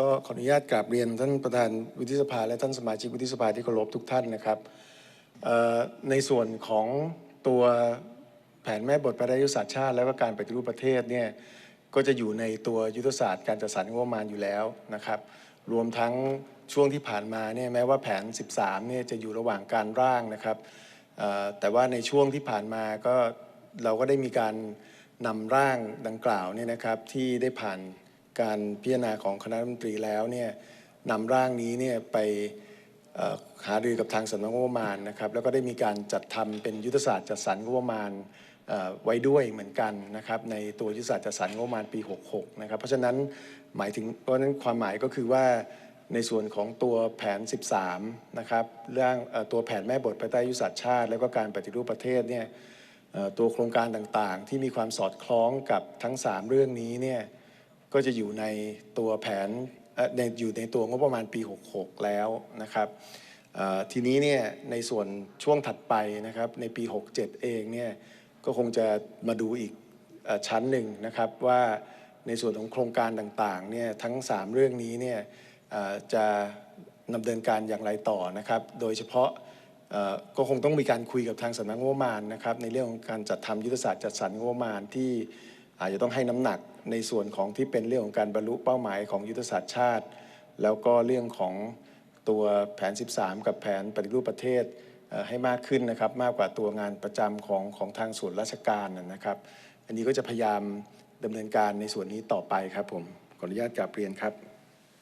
ก็ขออนุญาตกราบเรียนท่านประธานวุฒิสภา และท่านสมาชิกวุฒิสภาที่เคารพทุกท่านนะครับในส่วนของตัวแผนแม่บทพระยุทธศาสตร์ชาติ แล้วก็การปฏิรูปประเทศเนี่ยก็จะอยู่ในตัวยุทธศาสตร์การจัดสรรงบประมาณอยู่แล้วนะครับ รวมทั้งช่วงที่ผ่านมาเนี่ยแม้ว่าแผน 13เนี่ยจะอยู่ระหว่างการร่างนะครับแต่ว่าในช่วงที่ผ่านมาก็เราก็ได้มีการนำร่างดังกล่าวเนี่ยนะครับที่ได้ผ่าน การพิจารณาของคณะรัฐมนตรีแล้วเนี่ยนำร่างนี้เนี่ยไปหารือกับทางสำนักงบประมาณนะครับแล้วก็ได้มีการจัดทำเป็นยุทธศาสตร์จัดสรรงบประมาณไว้ด้วยเหมือนกันนะครับในตัวยุทธศาสตร์จัดสรรงบประมาณปี 66 นะครับเพราะฉะนั้นหมายถึงเพราะฉะนั้นความหมายก็คือว่าในส่วนของตัวแผน 13 นะครับเรื่องตัวแผนแม่บทภายใต้ยุทธศาสตร์ชาติ แล้วก็การปฏิรูปประเทศเนี่ยตัวโครงการต่างๆ ที่มีความสอดคล้องกับทั้ง 3 เรื่องนี้เนี่ย ก็จะอยู่ในตัวแผนเอ่อในอยู่ในตัวงบประมาณปี 66 แล้วนะครับทีนี้เนี่ยในส่วนช่วงถัดไปนะครับในปี 67 เองเนี่ยก็คงจะมาดูอีกอชั้นหนึ่งนะครับว่าในส่วนของโครงการต่างๆเนี่ยทั้ง 3 เรื่องนี้เนี่ยจะดำเนินการอย่างไรต่อนะครับโดยเฉพาะก็คงต้องมีการคุยกับทางสำนักงบประมาณนะครับในเรื่องของการจัดทำยุทธศาสตร์จัดสรรงบประมาณที่อาจจะต้องให้น้ำหนัก ในส่วนของที่เป็นเรื่องของการบรรลุเป้าหมายของยุทธศาสตร์ชาติ แล้วก็เรื่องของตัวแผน 13 กับแผนปฏิรูปประเทศให้มากขึ้นนะครับ มากกว่าตัวงานประจำของของทางส่วนราชการนะนะครับ อันนี้ก็จะพยายามดำเนินการในส่วนนี้ต่อไปครับผมขออนุญาตกราบเรียนครับ